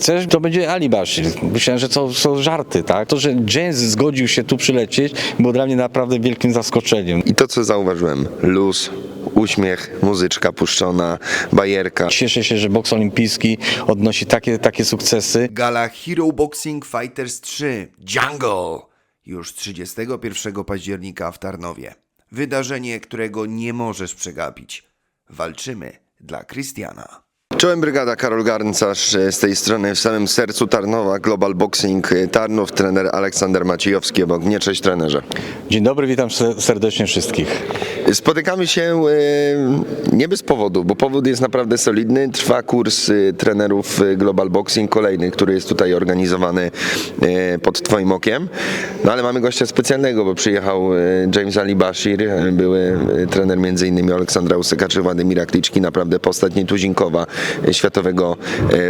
chcesz, to będzie Ali Bashir. Myślałem, że to są żarty, tak? To, że James zgodził się tu przylecieć, było dla mnie naprawdę wielkim zaskoczeniem. I to, co zauważyłem, luz, uśmiech, muzyczka puszczona, bajerka. Cieszę się, że boks olimpijski odnosi takie, takie sukcesy. Gala Hero Boxing Fighters 3 Jungle już 31 października w Tarnowie. Wydarzenie, którego nie możesz przegapić. Walczymy dla Krystiana. Czołem brygada Karol Garncarz e, z tej strony w samym sercu Tarnowa, Global Boxing e, Tarnów, trener Aleksander Maciejowski obok mnie. Cześć trenerze. Dzień dobry, witam se- serdecznie wszystkich. Spotykamy się e, nie bez powodu, bo powód jest naprawdę solidny. Trwa kurs e, trenerów e, Global Boxing, kolejny, który jest tutaj organizowany pod Twoim okiem. No ale mamy gościa specjalnego, bo przyjechał James Ali Bashir, były trener m.in. Aleksandra Usyka czy Władimira Kliczki, naprawdę postać nietuzinkowa światowego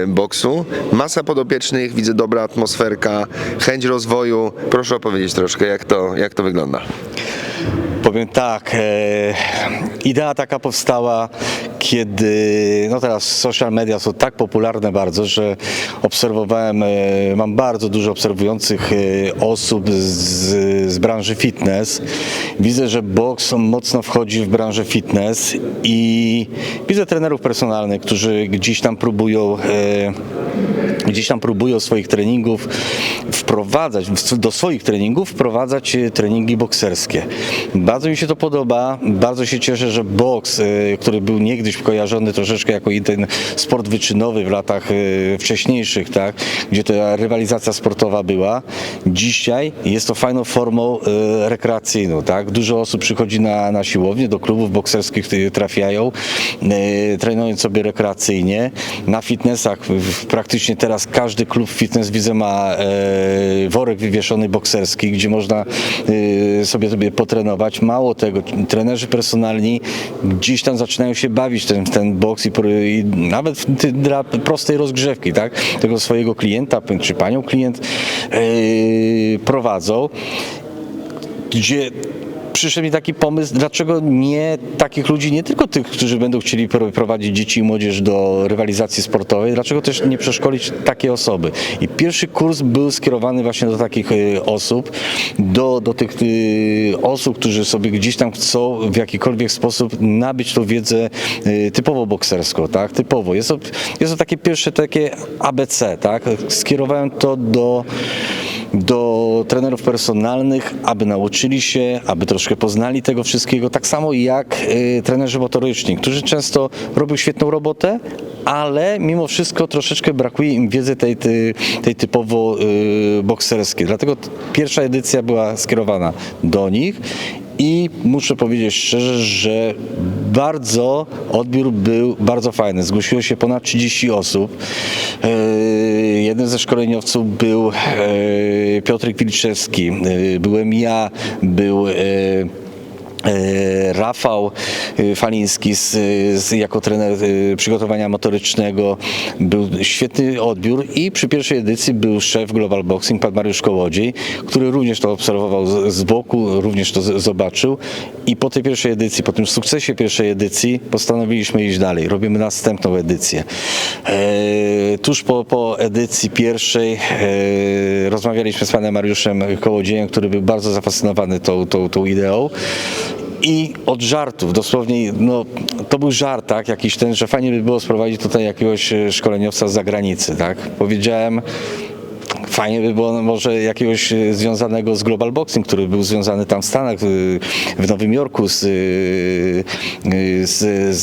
boksu. Masa podopiecznych, widzę dobra atmosferka, chęć rozwoju. Proszę opowiedzieć troszkę, jak to, jak to wygląda. Powiem tak, e, idea taka powstała, kiedy no teraz social media są tak popularne bardzo, że obserwowałem, e, mam bardzo dużo obserwujących e, osób z, z branży fitness. Widzę, że boks mocno wchodzi w branżę fitness i widzę trenerów personalnych, którzy gdzieś tam próbują gdzieś tam próbują swoich treningów wprowadzać, do swoich treningów wprowadzać e, treningi bokserskie. Bardzo mi się to podoba, bardzo się cieszę, że boks, e, który był niegdyś kojarzony troszeczkę jako ten sport wyczynowy w latach e, wcześniejszych, tak, gdzie ta rywalizacja sportowa była, dzisiaj jest to fajną formą rekreacyjną, tak. Dużo osób przychodzi na, na siłownię, do klubów bokserskich trafiają, trenując sobie rekreacyjnie. Na fitnessach praktycznie teraz każdy klub fitness widzę ma e, worek wywieszony bokserski, gdzie można e, sobie sobie potrenować. Mało tego, trenerzy personalni gdzieś tam zaczynają się bawić ten, ten boks i, i nawet dla prostej rozgrzewki, tak? Tego swojego klienta czy panią klient e, prowadzą gdzie przyszedł mi taki pomysł, dlaczego nie takich ludzi, nie tylko tych, którzy będą chcieli pro- prowadzić dzieci i młodzież do rywalizacji sportowej, dlaczego też nie przeszkolić takie osoby. I pierwszy kurs był skierowany właśnie do takich e, osób, do, do tych e, osób, którzy sobie gdzieś tam chcą w jakikolwiek sposób nabyć tą wiedzę e, typowo bokserską, tak, typowo. Jest to, jest to takie pierwsze takie ABC, tak. Skierowałem to do do trenerów personalnych, aby nauczyli się, aby troszkę poznali tego wszystkiego, tak samo jak y, trenerzy motoryczni, którzy często robią świetną robotę, ale mimo wszystko troszeczkę brakuje im wiedzy tej, tej, tej typowo y, bokserskiej. Dlatego pierwsza edycja była skierowana do nich i muszę powiedzieć szczerze, że bardzo odbiór był bardzo fajny. Zgłosiło się ponad 30 osób. E, Jeden ze szkoleniowców był e, Piotrek Wilczewski, e, byłem ja, był Rafał e, Faliński z, z, jako trener e, przygotowania motorycznego. Był świetny odbiór i przy pierwszej edycji był szef Global Boxing, pan Mariusz Kołodziej, który również to obserwował z, z boku, również to z, zobaczył i po tej pierwszej edycji, po tym sukcesie pierwszej edycji postanowiliśmy iść dalej. Robimy następną edycję. E, tuż po, po edycji pierwszej e, rozmawialiśmy z panem Mariuszem Kołodziejem, który był bardzo zafascynowany tą, tą, tą ideą. I od żartów, dosłownie, no to był żart, tak, jakiś ten, że fajnie by było sprowadzić tutaj jakiegoś e, szkoleniowca z zagranicy, tak. Powiedziałem, fajnie by było no, może jakiegoś e, związanego z Global Boxing, który był związany tam w Stanach, w, Nowym Jorku z, e, z, z,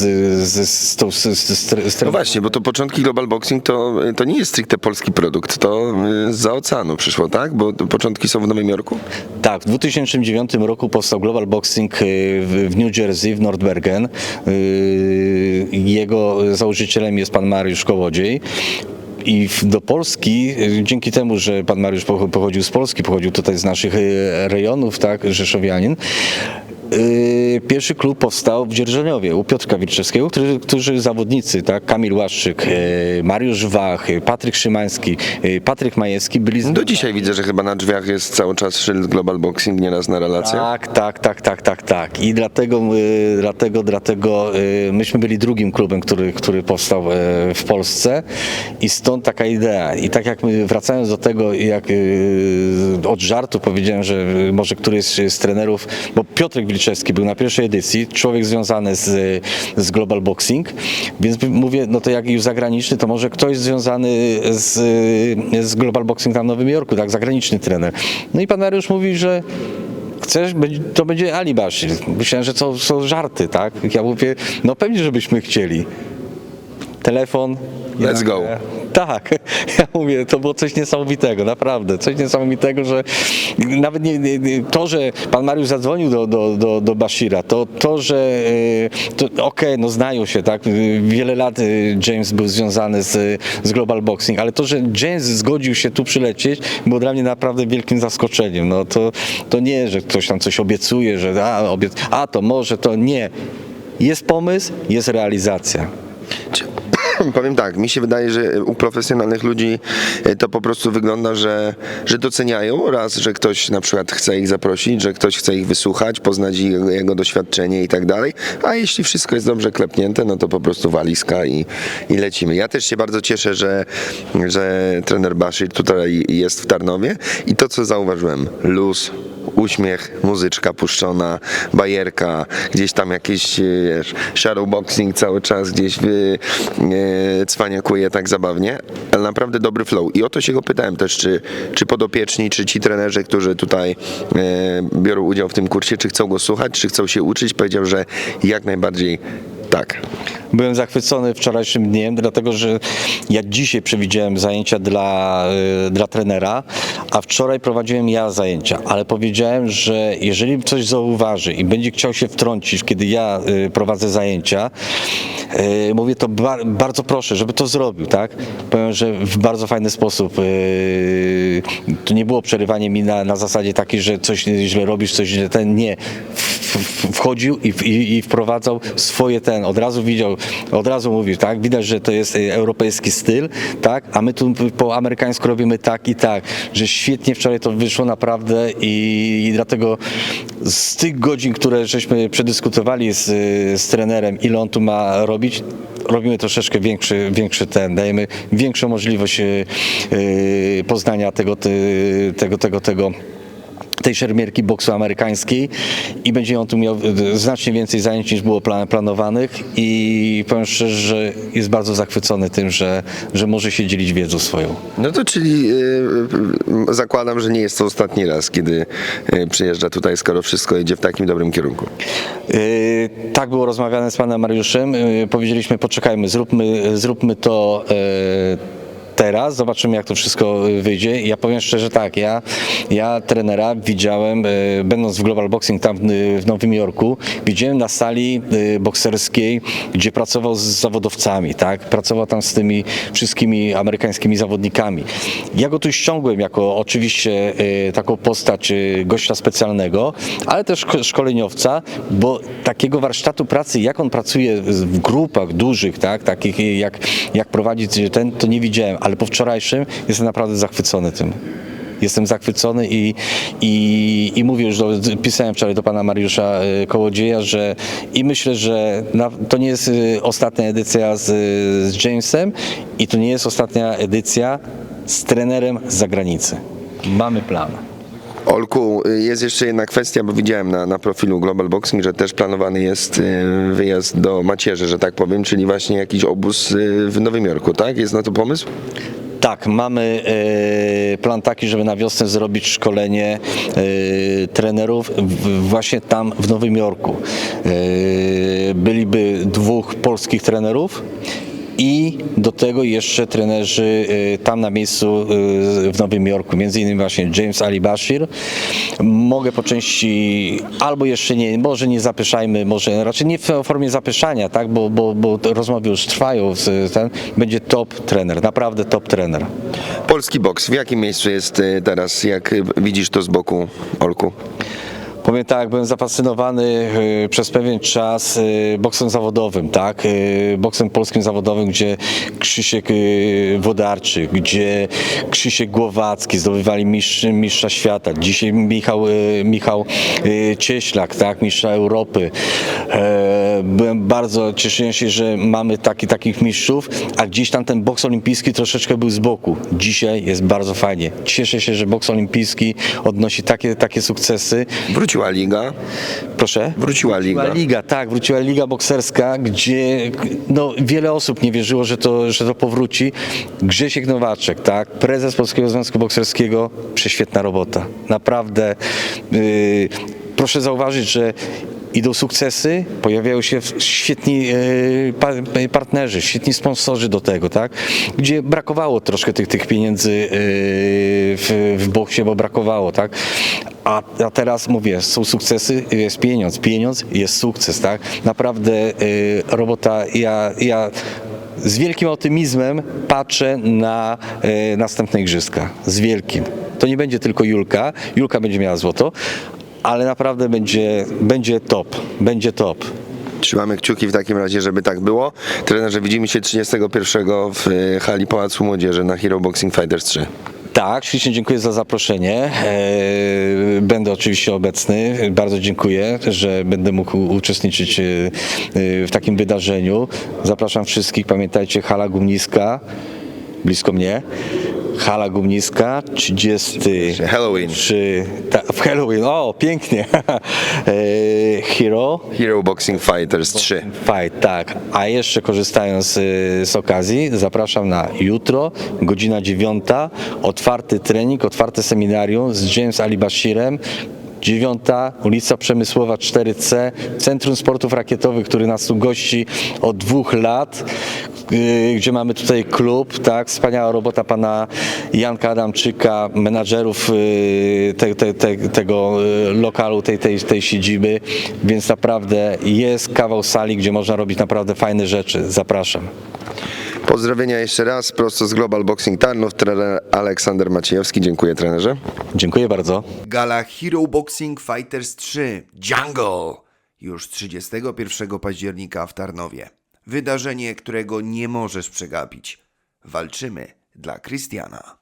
z, z, tą- z, z, z, No właśnie, bo to początki Global Boxing to, to nie jest stricte polski produkt, to y, z oceanu przyszło, tak? Bo początki są w Nowym Jorku? Tak, w 2009 roku powstał Global Boxing y, w, New Jersey, w Nordbergen. Y, Jego założycielem jest pan Mariusz Kołodziej. I do Polski, y, dzięki temu, że pan Mariusz pocho- pochodził z Polski, pochodził tutaj z naszych y, rejonów, tak, Rzeszowianin, pierwszy klub powstał w Dzierżoniowie u Piotrka Wilczewskiego, który, którzy zawodnicy, tak, Kamil Łaszczyk, yy, Mariusz Wach, yy, Patryk Szymański, yy, Patryk Majewski byli z Do dzisiaj widzę, że chyba na drzwiach jest cały czas szyld Global Boxing, nieraz na relacjach. Tak, tak, tak, tak, tak, tak. I dlatego, dlatego, dlatego myśmy byli drugim klubem, który, który powstał w Polsce i stąd taka idea. I tak jak my wracając do tego, jak od żartu powiedziałem, że może któryś z trenerów, bo Piotrek Wilczewski był na pierwszej edycji, człowiek związany z, z Global Boxing, więc mówię, no to jak już zagraniczny, to może ktoś związany z, z Global Boxing tam w Nowym Jorku, tak, zagraniczny trener. No i pan Mariusz mówi, że chcesz, to będzie Ali. Myślałem, że to są żarty, tak? Ja mówię, no pewnie, żebyśmy chcieli. Telefon. Let's go. Tak, ja mówię, to było coś niesamowitego, naprawdę, coś niesamowitego, że nawet nie, nie, to, że pan Mariusz zadzwonił do, do, do, do Bashira, to, to że to, okej, no znają się, tak, wiele lat e, James był związany z, z Global Boxing, ale to, że James zgodził się tu przylecieć, było dla mnie naprawdę wielkim zaskoczeniem, no to, to nie, że ktoś tam coś obiecuje, że a, obiec, a to może, to nie. Jest pomysł, jest realizacja. Powiem tak, mi się wydaje, że u profesjonalnych ludzi e, to po prostu wygląda, że, że doceniają. Raz, że ktoś na przykład chce ich zaprosić, że ktoś chce ich wysłuchać, poznać jego, jego doświadczenie i tak dalej, a jeśli wszystko jest dobrze klepnięte, no to po prostu walizka i, i lecimy. Ja też się bardzo cieszę, że, że trener Bashir tutaj jest w Tarnowie. I to, co zauważyłem, luz, uśmiech, muzyczka puszczona, bajerka, gdzieś tam jakieś e, wiesz, shadowboxing cały czas gdzieś wy, e, cwaniakuje tak zabawnie, ale naprawdę dobry flow. I o to się go pytałem też, czy, czy podopieczni, czy ci trenerzy, którzy tutaj e, biorą udział w tym kursie, czy chcą go słuchać, czy chcą się uczyć. Powiedział, że jak najbardziej tak. Byłem zachwycony wczorajszym dniem, dlatego że ja dzisiaj przewidziałem zajęcia dla, y, dla trenera, a wczoraj prowadziłem ja zajęcia, ale powiedziałem, że jeżeli coś zauważy i będzie chciał się wtrącić, kiedy ja y, prowadzę zajęcia, y, mówię to ba- bardzo proszę, żeby to zrobił, tak? Powiem, że w bardzo fajny sposób. To nie było przerywanie mi na, na zasadzie takiej, że coś źle robisz, coś źle ten. Nie. Wchodził i, i, i wprowadzał swoje ten, od razu widział, od razu mówił, tak? Widać, że to jest y, europejski styl, tak? A my tu po amerykańsku robimy tak i tak, że świetnie wczoraj to wyszło naprawdę i, i dlatego z tych godzin, które żeśmy przedyskutowali z, z trenerem, ile on tu ma robić, robimy troszeczkę większy, większy ten, dajemy większą możliwość y, y, poznania tego, tego, tego, tego tej szermierki boksu amerykańskiej i będzie on tu miał y, znacznie więcej zajęć niż było plan- planowanych i powiem szczerze, że jest bardzo zachwycony tym, że, że może się dzielić wiedzą swoją. No to czyli e, zakładam, że nie jest to ostatni raz, kiedy e, przyjeżdża tutaj, skoro wszystko idzie w takim dobrym kierunku. Yy, Tak było rozmawiane z panem Mariuszem. Yy, Powiedzieliśmy, poczekajmy, zróbmy, zróbmy to yy, teraz, zobaczymy jak to wszystko wyjdzie. I Ja powiem szczerze tak, ja, ja trenera widziałem, yy, będąc w Global Boxing tam w, w Nowym Jorku, widziałem na sali bokserskiej, gdzie pracował z zawodowcami, tak? Pracował tam z tymi wszystkimi amerykańskimi zawodnikami. Ja go tu ściągłem jako oczywiście taką postać gościa specjalnego, ale też szko- szkoleniowca, bo takiego warsztatu pracy, jak on pracuje w grupach dużych, tak, takich jak, jak prowadzić ten, to nie widziałem, ale po wczorajszym jestem naprawdę zachwycony tym. Jestem zachwycony i, i, i mówię już, do, pisałem wczoraj do pana Mariusza y, Kołodzieja, że i myślę, że na, to nie jest y, ostatnia edycja z, z Jamesem i to nie jest ostatnia edycja z trenerem z zagranicy. Mamy plan. Olku, jest jeszcze jedna kwestia, bo widziałem na, na profilu Global Boxing, że też planowany jest y, wyjazd do macierzy, że tak powiem, czyli właśnie jakiś obóz y, w Nowym Jorku, tak? Jest na to pomysł? Tak, mamy e, plan taki, żeby na wiosnę zrobić szkolenie e, trenerów właśnie tam w Nowym Jorku. E, byliby dwóch polskich trenerów i do tego jeszcze trenerzy e, tam na miejscu e, w Nowym Jorku, między innymi właśnie James Ali Bashir. Mogę po części, albo jeszcze nie, może nie zapyszajmy, może raczej nie w formie zapyszania, tak, bo, bo, bo rozmowy już trwają, ten, będzie top trener, naprawdę top trener. Polski boks, w jakim miejscu jest y, teraz, jak y, widzisz to z boku, Olku? Powiem tak, byłem zafascynowany y, przez pewien czas y, boksem zawodowym, tak? Y, Boksem polskim zawodowym, gdzie Krzysiek Wodarczyk, gdzie Krzysiek Głowacki zdobywali mistrz, mistrza świata. Dzisiaj Michał, Michał Cieślak, tak? Mistrza Europy. E, Byłem bardzo, cieszyłem się, że mamy taki, takich mistrzów, a gdzieś tam ten boks olimpijski troszeczkę był z boku. Dzisiaj jest bardzo fajnie. Cieszę się, że boks olimpijski odnosi takie, takie sukcesy. Wróciła liga. Proszę? Wróciła liga. Wróciła liga, tak, wróciła liga bokserska, gdzie no, wiele osób nie wierzyło, że to, że to powróci. Grzesiek Nowaczek, tak, prezes Polskiego Związku Bokserskiego, prześwietna robota. Naprawdę. Yy, proszę zauważyć, że idą sukcesy, pojawiają się świetni yy, pa, partnerzy, świetni sponsorzy do tego, tak, gdzie brakowało troszkę tych, tych pieniędzy yy, w, w boksie, bo brakowało, tak. A, a teraz mówię, są sukcesy, jest pieniądz, pieniądz jest sukces, tak? Naprawdę robota, ja, ja z wielkim optymizmem patrzę na następne igrzyska. Z wielkim. To nie będzie tylko Julka, Julka będzie miała złoto, ale naprawdę będzie, będzie top, będzie top. Trzymamy kciuki w takim razie, żeby tak było. Trenerze, widzimy się 31 w e, hali Pałacu Młodzieży na Hero Boxing Fighters 3. Tak, ślicznie dziękuję za zaproszenie. E, Będę oczywiście obecny. Bardzo dziękuję, że będę mógł uczestniczyć e, w takim wydarzeniu. Zapraszam wszystkich. Pamiętajcie, hala Gumniska, blisko mnie. Hala Gumniska, 30. Halloween. Czy, ta, w Halloween, o pięknie. E, Hero. Hero Boxing Fighters 3. Fight, tak. A jeszcze korzystając y, z okazji, zapraszam na jutro, godzina dziewiąta, otwarty trening, otwarte seminarium z James Ali Bashirem. Dziewiąta, ulica Przemysłowa 4C, Centrum Sportów Rakietowych, który nas tu gości od dwóch lat, y, gdzie mamy tutaj klub, tak, wspaniała robota pana Janka Adamczyka, menadżerów y, te, te, te, tego y, lokalu, tej, tej, tej siedziby, więc naprawdę jest kawał sali, gdzie można robić naprawdę fajne rzeczy. Zapraszam. Pozdrowienia jeszcze raz prosto z Global Boxing Tarnów. Trener Aleksander Maciejewski. Dziękuję trenerze. Dziękuję bardzo. Gala Hero Boxing Fighters 3 Jungle już 31 października w Tarnowie. Wydarzenie, którego nie możesz przegapić. Walczymy dla Krystiana.